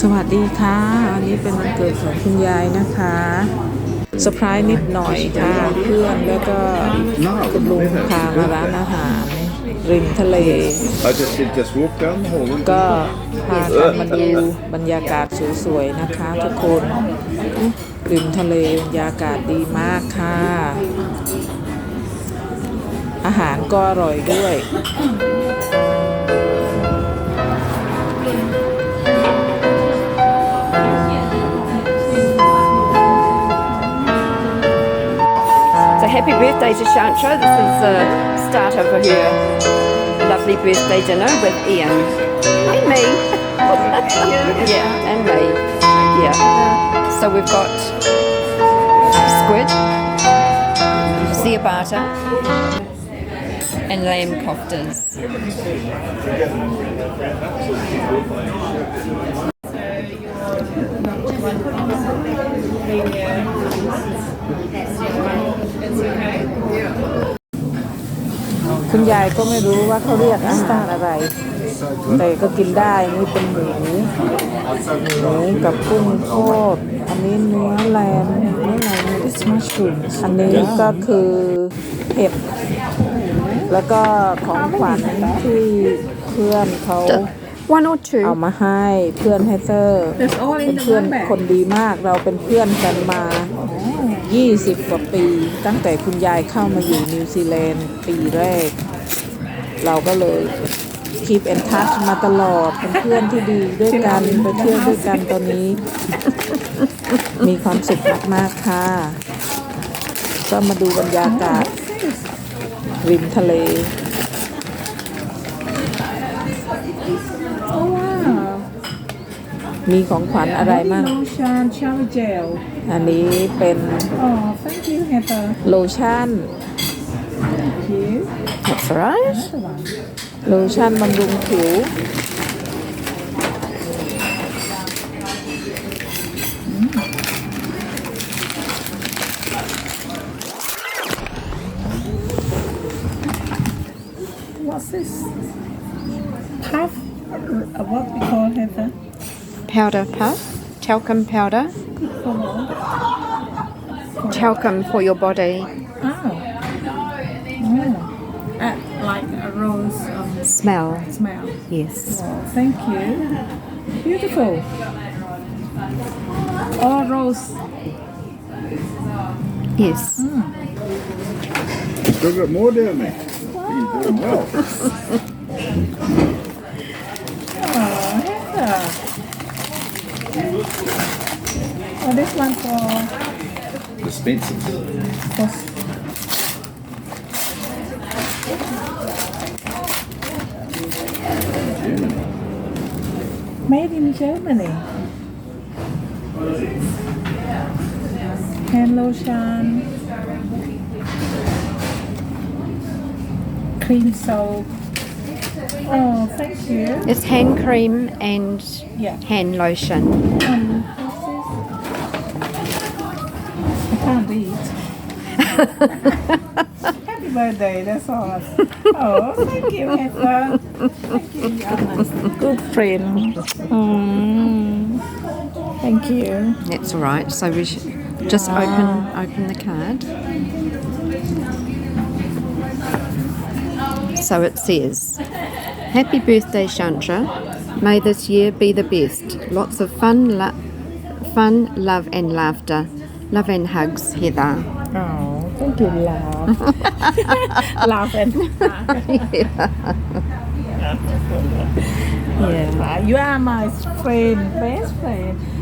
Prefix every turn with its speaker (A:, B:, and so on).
A: สวัสดีค่ะ วันนี้เป็นวันเกิดของคุณยายนะคะเซอร์ไพรส์นิดหน่อยค่ะ เพื่อนแล้วก็คุณลุงพามาร้านอาหารริมทะเล
B: I just did just walk down the hall.
A: ก็พากันมาดูบรรยากาศสวยๆนะคะทุกคนริมทะเลบรรยากาศดีมากค่ะ อาหารก็อร่อยด้วย
C: to Shantra. This is the start of her lovely birthday dinner with Ian. And me. yeah, and me. Yeah. So we've got squid, ciabatta, and lamb koftas.
A: คุณยายก็ไม่รู้ว่าเขาเรียกอาหารอะไร แต่ก็กินได้นี่เป็นหมูหมูกับกุ้งทอดอันนี้เนื้อแลมเนื้อแลม this mushroom อันนี้ก็คือเห็ดแล้วก็ของขวัญที่เพื่อนเขา
C: One or two.
A: เอามาให้เพื่อนให้เซอร์เป็นเพื่อนคนดีมากเราเป็นเพื่อนกันมา 20 กว่าปี ตั้งแต่คุณยายเข้ามาอยู่นิวซีแลนด์ปีแรก เราก็เลยคีปแอนทัชมาตลอดเป็นเพื่อนที่ดีด้วยกันไปเที่ยวด้วยกันตอนนี้ มีความสุขมากๆค่ะ ก็มาดูบรรยากาศริมทะเล
D: Oh wow.
A: มีของขวัญอะไรมั่ง
D: Lotion shower gel.
A: อันนี้เป็น
D: Oh, thank you, Heather.
A: โลชั่น
D: Thank you.
C: That's right.
D: Another one.
A: โลชั่นบำรุงผิว
D: What's this? Puff? Uh, what we call Heather?
C: Powder puff, talcum powder,
D: For
C: talcum for your body.
D: Oh. Oh. Uh, like a rose um,
C: Smell.
D: smell.
C: Yes.
D: Oh, thank you. Beautiful. All rose.
C: Yes.
B: Still got more down there. You're doing well.
D: Oh, Heather. Oh, this one for
B: Dispensers.
D: for Made in Germany. Hand lotion. Cream soap. Oh, thank you.
C: It's hand cream and
D: Yeah.
C: hand lotion.
D: Um? I can't read. Happy birthday, that's all. Oh, thank you, Heather. Thank you. Good friend. Mm. Thank you.
C: That's all right. So we should just open open the card. So it says, "Happy birthday, Shantra. May this year be the best. Lots of fun, lo- fun, love, and laughter. Love and hugs, Heather."
D: Oh, thank you, love. love and yeah, you are my friend, best friend.